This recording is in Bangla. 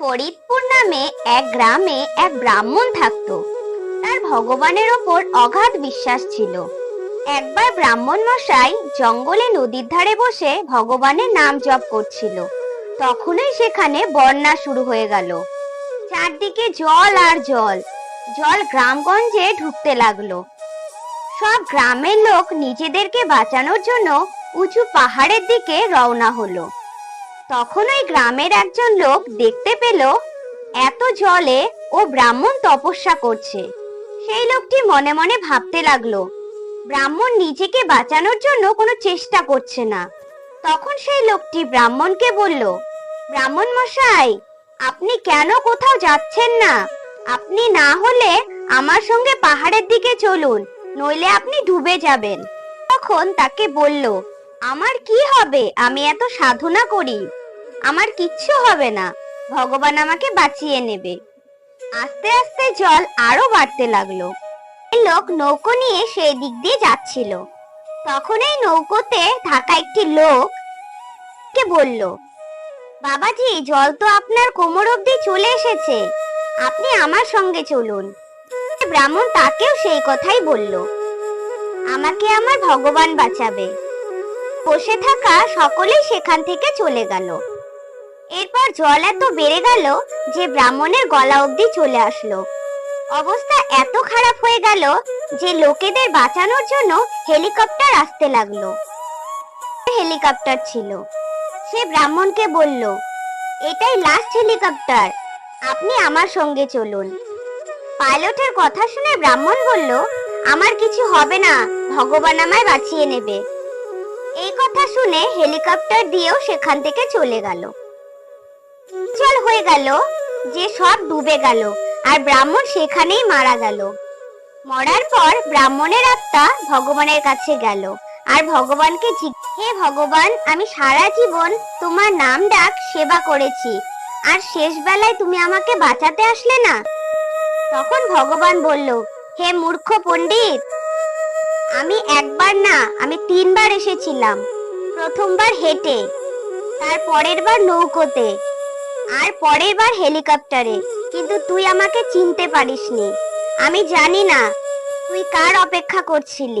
ফরিদপুর নামে এক গ্রামে এক ব্রাহ্মণ থাকত। তার ভগবানের ওপর অগাধ বিশ্বাস ছিল। একবার ব্রাহ্মণ মশাই জঙ্গলে নদীর ধারে বসে ভগবানের নাম জপ করছিল। তখনই সেখানে বন্যা শুরু হয়ে গেল। চারদিকে জল আর জল। জল গ্রামগঞ্জে ঢুকতে লাগল। সব গ্রামের লোক নিজেদেরকে বাঁচানোর জন্য উঁচু পাহাড়ের দিকে রওনা হলো। তখন ওই গ্রামের একজন লোক দেখতে পেল এত জলে ও ব্রাহ্মণ তপস্যা করছে। সেই লোকটি মনে মনে ভাবতে লাগল, ব্রাহ্মণ নিজেকে বাঁচানোর জন্য কোনো চেষ্টা করছে না। তখন সেই লোকটি ব্রাহ্মণকে বলল, ব্রাহ্মণ মশাই, আপনি কেন কোথাও যাচ্ছেন না? আপনি না হলে আমার সঙ্গে পাহাড়ের দিকে চলুন, নইলে আপনি ডুবে যাবেন। তখন তাকে বলল আমার কি হবে? আমি এত সাধনা করি। আমার কিচ্ছু হবে না। ভগবান আমাকে বাঁচিয়ে নেবে। আস্তে আস্তে জল আরও বাড়তে লাগল। লোক নৌকো নিয়ে সেই দিক দিয়ে যাচ্ছিল। তখন এই নৌকোতে থাকা একটি লোক কে বলল, বাবাজি, জল তো আপনার কোমর অবধি চলে এসেছে। আপনি আমার সঙ্গে চলুন। ব্রাহ্মণ তাকেও সেই কথাই বলল, আমাকে আমার ভগবান বাঁচাবে। বসে থাকা সকলেই সেখান থেকে চলে গেল। এরপর জল এত বেড়ে গেল যে ব্রাহ্মণের গলা অবধি চলে আসলো। অবস্থা এত খারাপ হয়ে গেল যে লোকেদের বাঁচানোর জন্য হেলিকপ্টার আসতে লাগল। হেলিকপ্টার ছিল। সে ব্রাহ্মণকে বলল, এটাই লাস্ট হেলিকপ্টার, আপনি আমার সঙ্গে চলুন। পাইলটের কথা শুনে ব্রাহ্মণ বলল, আমার কিছু হবে না, ভগবান আমায় বাঁচিয়ে নেবে। এই কথা শুনে হেলিকপ্টার দিয়েও সেখান থেকে চলে গেল। চল হয়ে গেল যে সব ডুবে গেল আর ব্রাহ্মণ সেখানেই মারা গেল। মরার পর ব্রাহ্মণের আত্মা ভগবানের কাছে গেল আর ভগবানকে হে ভগবান, আমি সারা জীবন তোমার নাম ডাক সেবা করেছি আর শেষ বেলায় তুমি আমাকে বাঁচাতে আসলে না? তখন ভগবান বলল, হে মূর্খ পণ্ডিত আমি একবার না, আমি তিনবার এসেছিলাম। প্রথমবার হেঁটে, তার পরের বার নৌকোতে, আর পরের বার হেলিকপ্টারে। কিন্তু তুই আমাকে চিনতে পারিসনি। আমি জানি না, তুই কার অপেক্ষা করছিলি।